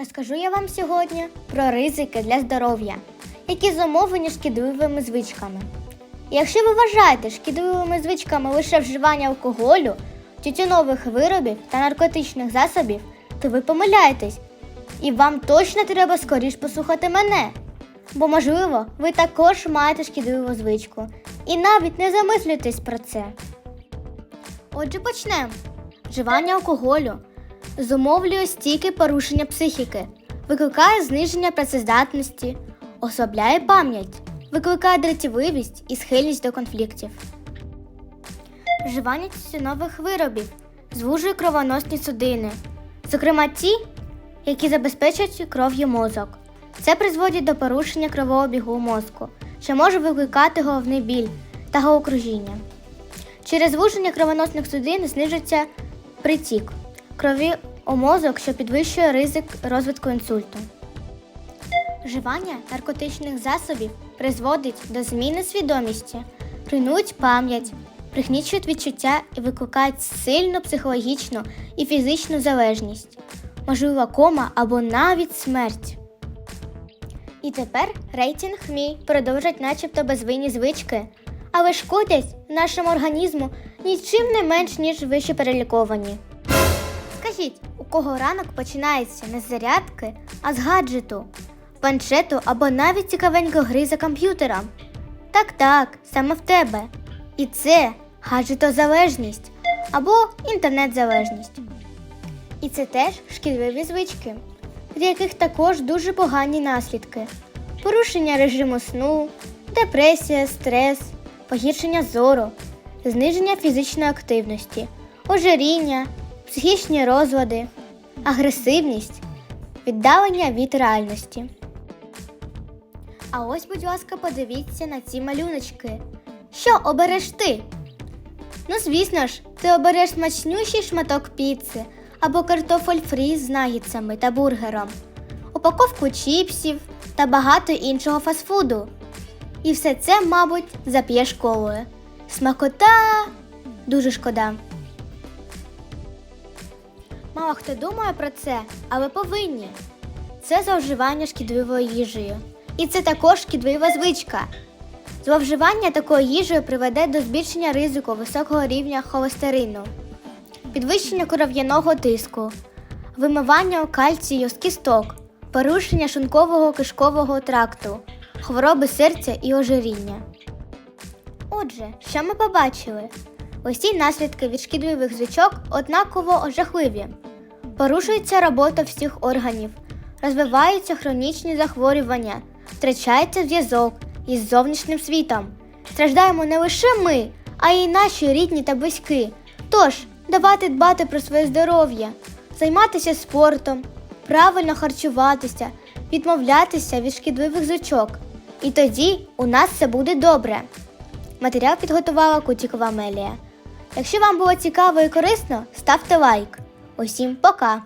Розкажу я вам сьогодні про ризики для здоров'я, які зумовлені шкідливими звичками. Якщо ви вважаєте шкідливими звичками лише вживання алкоголю, тютюнових виробів та наркотичних засобів, то ви помиляєтесь. І вам точно треба скоріш послухати мене. Бо, можливо, ви також маєте шкідливу звичку і навіть не замислюєтесь про це. Отже, почнемо. Вживання алкоголю зумовлює стійке порушення психіки, викликає зниження працездатності, ослабляє пам'ять, викликає дратівливість і схильність до конфліктів. Вживання тютюнових виробів звужує кровоносні судини, зокрема ті, які забезпечують кров'ю мозок. Це призводить до порушення кровообігу мозку, що може викликати головний біль та головокружіння. Через звуження кровоносних судин знижується притік крові у мозок, що підвищує ризик розвитку інсульту. Вживання наркотичних засобів призводить до зміни свідомості, руйнують пам'ять, пригнічують відчуття і викликають сильну психологічну і фізичну залежність, можлива кома або навіть смерть. І тепер рейтинг мій продовжать начебто безвинні звички, але шкодять нашому організму нічим не менш, ніж вище переліковані. Скажіть, кого ранок починається не з зарядки, а з гаджету, планшету або навіть цікавенької гри за комп'ютером? Так, так, саме в тебе. І це гаджетозалежність або інтернет-залежність. І це теж шкідливі звички, від яких також дуже погані наслідки: порушення режиму сну, депресія, стрес, погіршення зору, зниження фізичної активності, ожиріння, психічні розлади, агресивність, віддалення від реальності. А ось, будь ласка, подивіться на ці малюночки. Що обереш ти? Ну, звісно ж, ти обереш смачнющий шматок піци або картофель фрі з нагідцями та бургером, упаковку чіпсів та багато іншого фастфуду. І все це, мабуть, зап'єш колою. Смакота дуже шкода. Мало хто думає про це, але повинні. Це зловживання шкідливою їжею. І це також шкідлива звичка. Зловживання такою їжею приведе до збільшення ризику високого рівня холестерину, підвищення кров'яного тиску, вимивання кальцію з кісток, порушення шлункового кишкового тракту, хвороби серця і ожиріння. Отже, що ми побачили? Усі наслідки від шкідливих звичок однаково жахливі. Порушується робота всіх органів, розвиваються хронічні захворювання, втрачається зв'язок із зовнішнім світом. Страждаємо не лише ми, а й наші рідні та близькі. Тож, давайте дбати про своє здоров'я, займатися спортом, правильно харчуватися, відмовлятися від шкідливих звичок. І тоді у нас все буде добре. Матеріал підготувала Кутікова Мелія. Якщо вам було цікаво і корисно, ставте лайк. Усім пока!